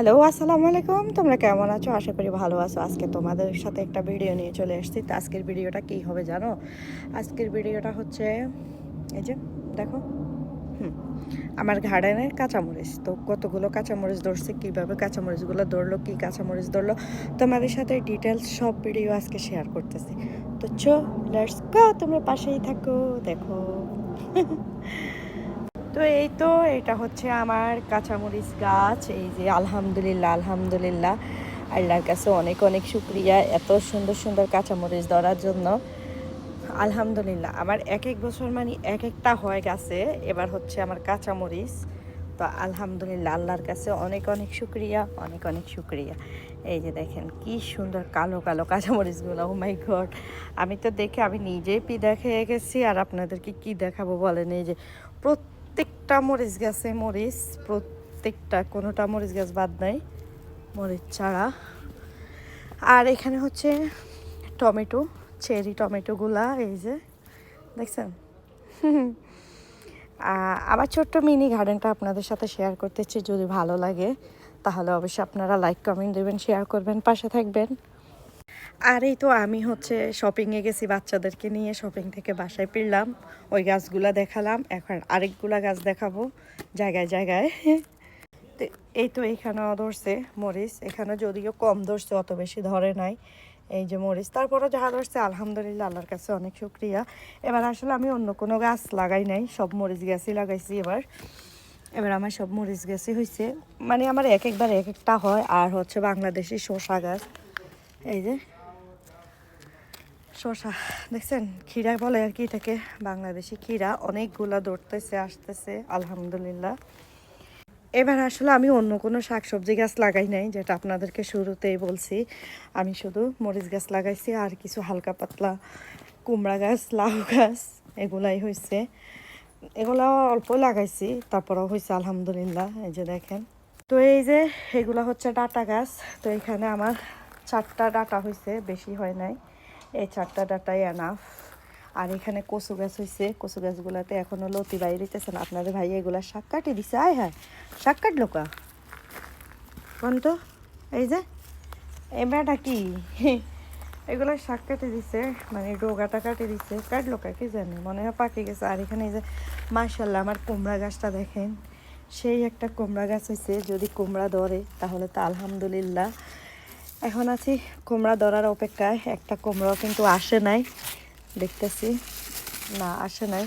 Hello, আসসালামু আলাইকুম। তোমরা কেমন আছো? আশা করি ভালো আছো। আজকে তোমাদের সাথে একটা ভিডিও নিয়ে চলে এসেছি। তো আজকের ভিডিওটা কী হবে জানো? আজকের ভিডিওটা হচ্ছে, এই যে, দেখো। আমার গার্ডেনের কাঁচামরিচ। তো কতগুলো কাঁচামরিচ ধরছে, কীভাবে কাঁচামরিচগুলো ধরলো, কী কাঁচামরিচ ধরলো, তোমাদের সাথে ডিটেলস সব ভিডিও আজকে শেয়ার করতেছি। তো চো লেটস গো তোমরা পাশেই থাকো, দেখো। তো এই তো এটা হচ্ছে আমার কাঁচামরিচ গাছ। এই যে আলহামদুলিল্লাহ আলহামদুলিল্লাহ। আল্লাহর কাছে অনেক অনেক শুক্রিয়া এত সুন্দর সুন্দর কাঁচামরিচ ধরার জন্য। আলহামদুলিল্লাহ, আমার এক এক বছর মানে এক একটা হয়ে গেছে। এবার হচ্ছে আমার কাঁচামরিচ। তো আলহামদুলিল্লাহ, আল্লাহর কাছে অনেক অনেক শুক্রিয়া, অনেক অনেক শুক্রিয়া। এই যে দেখেন, কি সুন্দর কালো কালো কাঁচামরিচগুলো ও মাই গড আমি তো দেখে, আমি নিজেই পি দেখে গেছি। আর আপনাদেরকে কি দেখাবো বলেন? এই যে প্রত্যেকটা মরিচ গাছে, মরিচ, প্রত্যেকটা কোনোটা মরিচ গাছ বাদ নাই, মরিচ ছাড়া। আর এখানে হচ্ছে টমেটো, চেরি টমেটোগুলা, এই যে, দেখছেন? আবার ছোট্ট মিনি গার্ডেনটা আপনাদের সাথে শেয়ার করতেছি, যদি ভালো লাগে, তাহলে অবশ্যই আপনারা লাইক কমেন্ট দেবেন শেয়ার করবেন, পাশে থাকবেন। আর এই তো আমি হচ্ছে শপিংয়ে গেছি, বাচ্চাদেরকে নিয়ে শপিং থেকে বাসায় ফিরলাম। ওই গাছগুলা দেখালাম, এখন আরেকগুলা গাছ দেখাবো, জায়গায় জায়গায়। এই তো এখানেও ধরছে মরিচ এখানে যদিও কম ধরছে, অত বেশি ধরে নাই এই যে মরিচ। তারপরে যাহা ধরছে, আলহামদুলিল্লাহ, আল্লাহর কাছে অনেক শুক্রিয়া। এবার আসলে আমি অন্য কোনো গাছ লাগাই নাই, সব মরিচ গাছই লাগাইছি এবার। এবার আমার সব মরিচ গাছই হয়েছে মানে আমার এক একবার এক একটা হয়, আর হচ্ছে বাংলাদেশি শসা গাছ। এই যে, শসা। দেখছেন, ক্ষীরা বলে আর কি এটাকে, বাংলাদেশি ক্ষীরা। অনেকগুলা ধরতেছে, আসতেছে, আলহামদুলিল্লাহ। এবার আসলে আমি অন্য কোনো শাকসবজি গাছ লাগাই নাই, যেটা আপনাদেরকে শুরুতেই বলছি। আমি শুধু মরিচ গাছ লাগাইছি আর কিছু হালকা পাতলা কুমড়া গাছ, লাউ গাছ, এগুলাই হয়েছে এগুলা অল্প লাগাইছি, তারপরেও হয়েছে আলহামদুলিল্লাহ, এই যে দেখেন। তো এই যে, এগুলা হচ্ছে ডাটা গাছ। তো এখানে আমার চারটা ডাটা হয়েছে বেশি হয় নাই। এই চারটা ডাটাই এনাফ আর এখানে কচু গাছ হয়েছে কচু গাছগুলোতে এখনও লতি বাইরে দিতেছে না। আপনাদের ভাই এগুলা শাক কাটি দিছে, আয় হ্যাঁ। শাক কাটলো কা? কোন তো এই যে, এই বেটা কি? এগুলো শাক কেটে দিছে মানে ডোগাটা কাটে দিছে। কাটলো কা, কি জানি, মনে হয় পাকে গেছে। আর এখানে এই যে মার্শাল্লাহ আমার কুমড়া গাছটা দেখেন। সেই একটা কুমড়া গাছ হয়েছে যদি কুমড়া ধরে, তাহলে তো আলহামদুলিল্লাহ। এখন আছি কুমড়া ধরার অপেক্ষায়। একটা কুমড়াও কিন্তু আসে নাই, দেখতেছি। না, আসে নাই।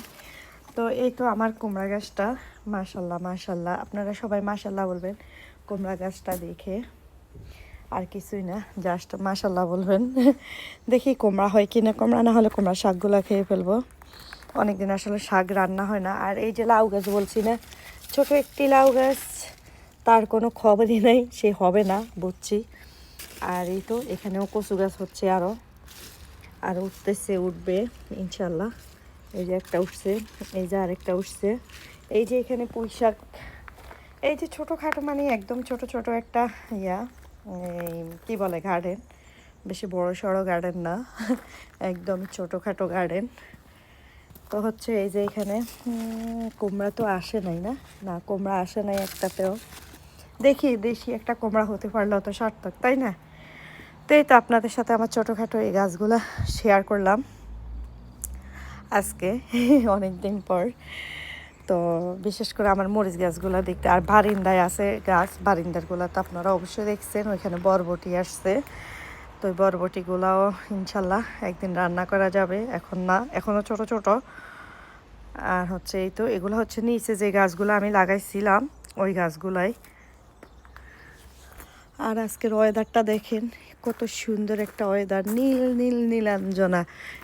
তো এই তো আমার কুমড়া গাছটা। মাশাল্লাহ মাশাল্লাহ। আপনারা সবাই মাশাল্লাহ বলবেন, কুমড়া গাছটা দেখে। আর কিছুই না জাস্ট মাশাল্লাহ বলবেন। দেখি কুমড়া হয় কি না, কুমড়া না হলে কুমড়া শাকগুলো খেয়ে ফেলব। অনেকদিন আসলে শাক রান্না হয় না। আর এই যে লাউ গাছ বলছি না, ছোট একটি লাউ গাছ, তার কোনো খবরই নেই, সে হবে না, বুঝছি। আর এই তো এখানেও কচু গাছ হচ্ছে আরও আর উঠতেছে, উঠবে ইনশাল্লাহ এই যে একটা উঠছে, এই যে আরেকটা উঠছে। এই যে এখানে পুঁই শাক এই যে ছোটোখাটো মানে একদম ছোট ছোট একটা ইয়া, এই কী বলে গার্ডেন বেশি বড় সড়ো গার্ডেন না, একদম ছোটোখাটো গার্ডেন তো হচ্ছে এই যে এখানে কুমড়া তো আসে নাই না? না, কুমড়া আসে নাই একটাতেও। দেখি, দেশি একটা কুমড়া হতে পারলেও তো সার্থক, তাই না? তো এই তো আপনাদের সাথে আমার ছোটোখাটো এই গাছগুলো শেয়ার করলাম। আজকে অনেক দিন পর। তো বিশেষ করে আমার মরিচ গাছগুলো দেখতে, আর বারিন্দায় আছে গাছ, বারিন্দারগুলো তো আপনারা অবশ্যই দেখছেন, ওইখানে বরবটি আসছে। তো ওই বরবটিগুলাও ইনশাল্লাহ একদিন রান্না করা যাবে, এখন না এখনও ছোট ছোট। আর হচ্ছে এই তো, এগুলো হচ্ছে নিচে যে গাছগুলো আমি লাগাইছিলাম, ওই গাছগুলাই আর আজকের ওয়েদারটা দেখেন, কত সুন্দর একটা ওয়েদার নীল নীল, নীলাঞ্জনা।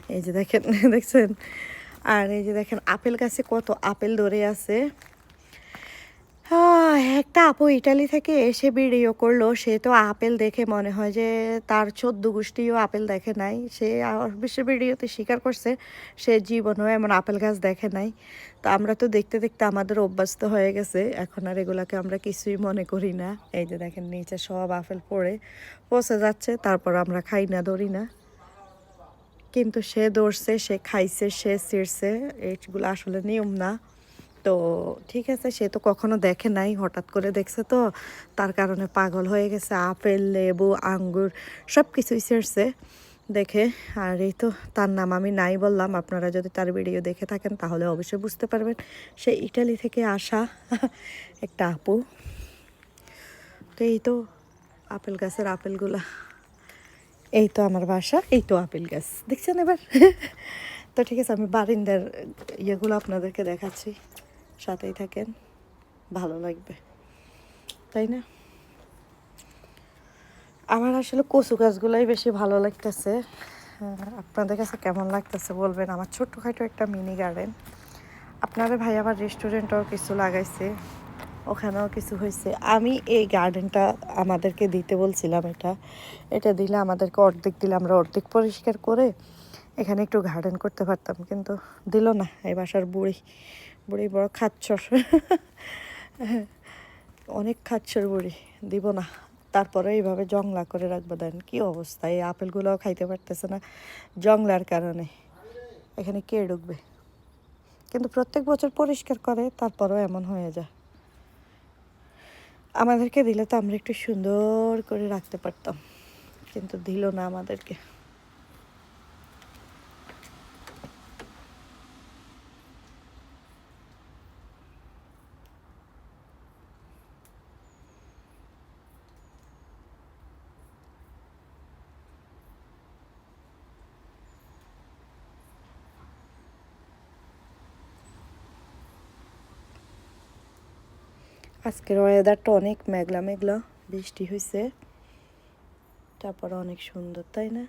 এই যে দেখেন, দেখছেন? আর এই যে দেখেন, আপেল গাছে কত আপেল ধরে আছে। একটা আপু ইটালি থেকে এসে ভিডিও করল। সে তো আপেল দেখে মনে হয় যে তার চোদ্দ গোষ্ঠীও আপেল দেখে নাই। সে অবশ্য ভিডিওতে স্বীকার করছে, সে জীবনেও এমন আপেল গাছ দেখে নাই। তো আমরা তো দেখতে দেখতে আমাদের অভ্যস্ত হয়ে গেছে। এখন আর এগুলাকে আমরা কিছুই মনে করি না। এই যে দেখেন, নিচে সব আপেল পড়ে, পচে যাচ্ছে, তারপর আমরা খাই না, ধরি না। কিন্তু সে দৌড়ছে সে খাইছে, সে ছিঁড়ছে। এইগুলো আসলে নিয়ম না। তো ঠিক আছে, সে তো কখনো দেখে নাই, হঠাৎ করে দেখছে তো, তার কারণে পাগল হয়ে গেছে, আপেল, লেবু, আঙ্গুর সব কিছুই ছেড়ছে দেখে। আর এই তো তার নাম আমি নাই বললাম, আপনারা যদি তার ভিডিও দেখে থাকেন তাহলে অবশ্যই বুঝতে পারবেন। সে ইটালি থেকে আসা একটা আপু। তো এই তো আপেল গাছের আপেলগুলা। এই তো আমার বাসা, এই তো আপেল গাছ, দেখছেন এবার? তো ঠিক আছে, আমি বারিন্দার ইয়েগুলো আপনাদেরকে দেখাচ্ছি। সাথেই থাকেন। ভালো লাগবে। তাই না? আমার আসলে কচু গাছগুলোই বেশি ভালো লাগতেছে। আপনাদের কাছে কেমন লাগতেছে বলবেন? আমার ছোট্টখাটো একটা মিনি গার্ডেন। আপনাদের ভাই আবার রেস্টুরেন্টও কিছু লাগাইছে, ওখানেও কিছু হয়েছে আমি এই গার্ডেনটা আমাদেরকে দিতে বলছিলাম এটা। এটা দিলে আমাদেরকে অর্ধেক দিলে আমরা অর্ধেক পরিষ্কার করে এখানে একটু গার্ডেন করতে পারতাম, কিন্তু দিল না, এই বাসার বুড়ি। বুড়ি, বড় খাচ্ছর। অনেক খাচ্ছর বুড়ি, দিব না। তারপরে এইভাবে জংলা করে রাখব, দেন কি অবস্থা? এই আপেলগুলোও খাইতে পারতেছে না জংলার কারণে। এখানে কে ঢুকবে? কিন্তু প্রত্যেক বছর পরিষ্কার করে, তারপরও এমন হয়ে যায়। আমাদেরকে দিলে তো আমরা একটু সুন্দর করে রাখতে পারতাম, কিন্তু দিল না আমাদেরকে। আজকের ওয়েদারটা অনেক মেঘলা মেঘলা বৃষ্টি হয়েছে তারপরে অনেক সুন্দর তাই না?